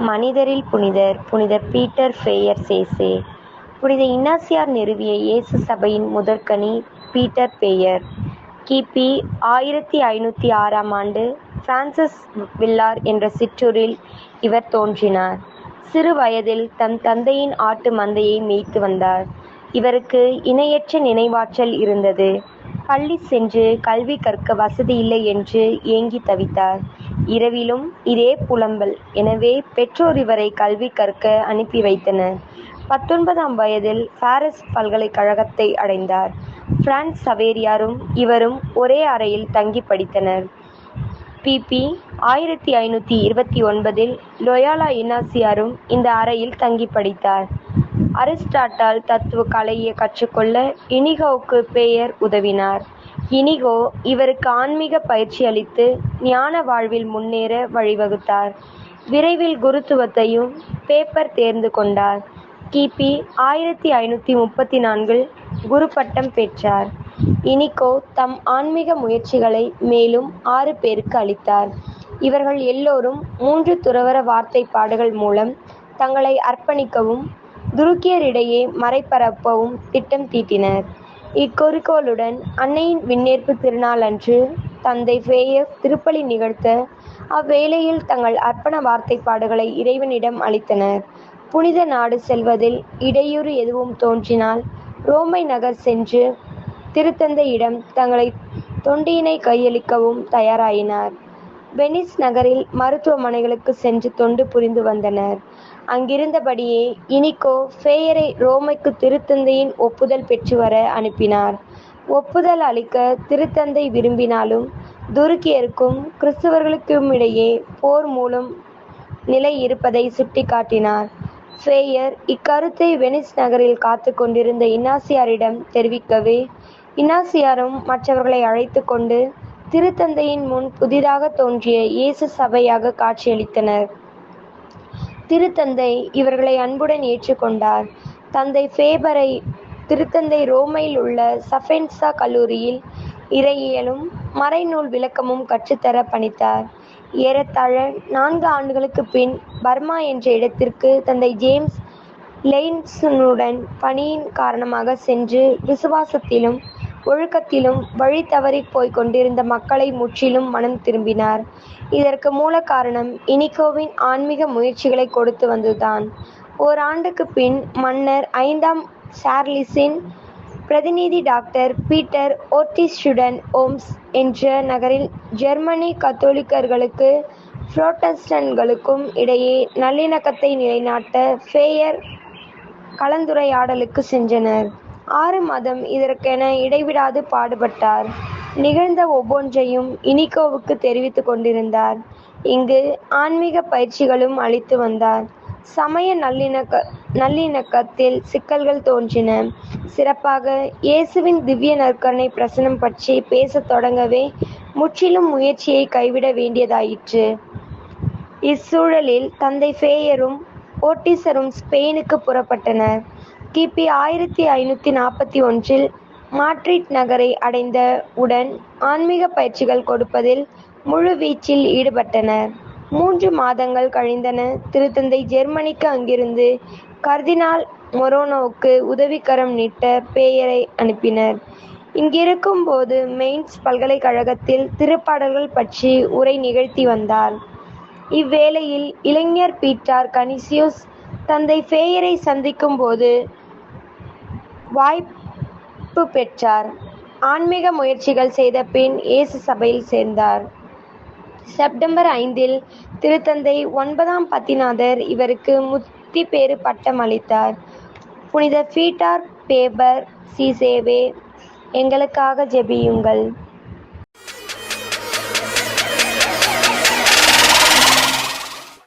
மனிதரில் புனிதர் புனிதர் பீட்டர் ஃபேயர் சேசே. புனித இன்னாசியார் நிறுவிய இயேசு சபையின் முதற்கனி பீட்டர் பேயர் கிபி ஆயிரத்தி ஐநூற்றி ஆறாம் ஆண்டு பிரான்சிஸ் வில்லார் என்ற சிற்றூரில் இவர் தோன்றினார். சிறு வயதில் தம் தந்தையின் ஆட்டு மந்தையை மேய்த்து வந்தார். இவருக்கு இணையற்ற நினைவாற்றல் இருந்தது. பள்ளி சென்று கல்வி கற்க வசதியில்லை என்று ஏங்கி தவித்தார். இரவிலும் இதே புலம்பல். எனவே பெற்றோர் இவரை கல்வி கற்க அனுப்பி வைத்தனர். பத்தொன்பதாம் வயதில் பாரிஸ் பல்கலைக்கழகத்தை அடைந்தார். பிரான்ஸ் சவேரியாரும் இவரும் ஒரே அறையில் தங்கி படித்தனர். பிபி ஆயிரத்தி ஐநூற்றி இருபத்தி ஒன்பதில் லொயாலா இனாசியாரும் இந்த அறையில் தங்கி படித்தார். அரிஸ்டாட்டால் தத்துவ கலையை கற்றுக்கொள்ள இனிகோவுக்கு பேயர் உதவினார். இனிகோ இவருக்கு ஆன்மீக பயிற்சி அளித்து ஞான வாழ்வில் முன்னேற வழிவகுத்தார். விரைவில் குருத்துவத்தையும் பேப்பர் தேர்ந்து கொண்டார். கிபி ஆயிரத்தி ஐநூற்றி முப்பத்தி நான்கில் குரு பட்டம் பெற்றார். இனிகோ தம் ஆன்மீக முயற்சிகளை மேலும் ஆறு பேருக்கு அளித்தார். இவர்கள் எல்லோரும் மூன்று துறவற வார்த்தைப்பாடுகள் மூலம் தங்களை அர்ப்பணிக்கவும் துருக்கியரிடையே மறைபரப்பவும் திட்டம் தீட்டினர். இக்குறிக்கோளுடன் அன்னையின் விண்ணேற்பு திருநாள் அன்று தந்தை ஃபேயர் திருப்பலி நிகழ்த்த அவ்வேளையில் தங்கள் அர்ப்பண வார்த்தைப்பாடுகளை இறைவனிடம் அளித்தனர். புனித நாடு செல்வதில் இடையூறு எதுவும் தோன்றினால் ரோமை நகர் சென்று திருத்தந்தையிடம் தங்களை தொண்டியினை கையளிக்கவும் தயாராயினார். வெனிஸ் நகரில் மருத்துவமனைகளுக்கு சென்று தொண்டு புரிந்து வந்தனர். அங்கிருந்தபடியே இனிகோ ஃபேயரை ரோமைக்கு திருத்தந்தையின் ஒப்புதல் பெற்று வர அனுப்பினார். ஒப்புதல் அளிக்க திருத்தந்தை விரும்பினாலும் துருக்கியருக்கும் கிறிஸ்தவர்களுக்கும் இடையே போர் மூலம் நிலை இருப்பதை சுட்டிக்காட்டினார். ஃபேயர் இக்கருத்தை வெனிஸ் நகரில் காத்து கொண்டிருந்த இன்னாசியாரிடம் தெரிவிக்கவே இன்னாசியாரும் மற்றவர்களை அழைத்து கொண்டு திருத்தந்தையின் முன் புதிதாக தோன்றிய இயேசு சபையாக காட்சியளித்தனர். திருத்தந்தை இவர்களை அன்புடன் ஏற்றுக்கொண்டார். தந்தை ஃபேபரை திருத்தந்தை ரோமையில் உள்ள சஃபென்சா கல்லூரியில் இறையியலும் மறைநூல் விளக்கமும் கற்றுத்தர பணித்தார். ஏறத்தாழ நான்கு ஆண்டுகளுக்கு பின் பர்மா என்ற இடத்திற்கு தந்தை ஜேம்ஸ் லெய்ன்ஸனுடன் பணியின் காரணமாக சென்று விசுவாசத்திலும் ஒழுக்கத்திலும் வழி தவறிப் போய்க் கொண்டிருந்த மக்களை முற்றிலும் மனம் திரும்பினார். இதற்கு மூல காரணம் இனிகோவின் ஆன்மீக முயற்சிகளை கொடுத்து வந்ததுதான் ஓராண்டுக்கு பின் மன்னர் ஐந்தாம் சார்லிஸின் பிரதிநிதி டாக்டர் பீட்டர் ஓர்டிஸ்டுடன் ஓம்ஸ் என்ற நகரில் ஜெர்மனி கத்தோலிக்கர்களுக்கு புரோட்டஸ்டன்ட்களுக்கும் இடையே நல்லிணக்கத்தை நிலைநாட்ட ஃபேயர் கலந்துரையாடலுக்கு சென்றனர். ஆறு மாதம் இதற்கென இடைவிடாது பாடுபட்டார். நிகழ்ந்த ஒவ்வொன்றையும் இனிகோவுக்கு தெரிவித்துக் கொண்டிருந்தார். இங்கு ஆன்மீக பயிற்சிகளும் அளித்து வந்தார். சமய நல்லிணக்க நல்லிணக்கத்தில் சிக்கல்கள் தோன்றின. சிறப்பாக இயேசுவின் திவ்ய நற்கருணை பிரசனம் பற்றி பேசத் தொடங்கவே முற்றிலும் முயற்சியை கைவிட வேண்டியதாயிற்று. இச்சூழலில் தந்தை ஃபேயரும் ஓட்டிசரும் ஸ்பெயினுக்கு புறப்பட்டனர். கிபி ஆயிரத்தி ஐநூற்றி நாற்பத்தி ஒன்றில் மாட்ரிட் நகரை அடைந்த உடன் ஆன்மீக பயிற்சிகள் கொடுப்பதில் முழு வீச்சில் ஈடுபட்டனர் மூன்று மாதங்கள் கழிந்தன. திருத்தந்தை ஜெர்மனிக்கு அங்கிருந்து கர்தினால் மொரோனோவுக்கு உதவிக்கரம் நீட்ட பேயரை அனுப்பினர். இங்கிருக்கும் போது மெயின்ஸ் பல்கலைக்கழகத்தில் திருப்பாடல்கள் பற்றி உரை நிகழ்த்தி வந்தார். இவ்வேளையில் இளைஞர் பீட்டார் கனிசியூஸ் தந்தை ஃபேயரை சந்திக்கும் போது வாய்ப்பு பெற்றார். ஆன்மீக முயற்சிகள் செய்த பின் இயேசு சபையில் சேர்ந்தார். செப்டம்பர் ஐந்தில் திருத்தந்தை ஒன்பதாம் பத்திநாதர் இவருக்கு முத்தி பேறு பட்டம் அளித்தார். புனித பீட்டார் பேபர் சீசேவே எங்களுக்காக ஜெபியுங்கள்.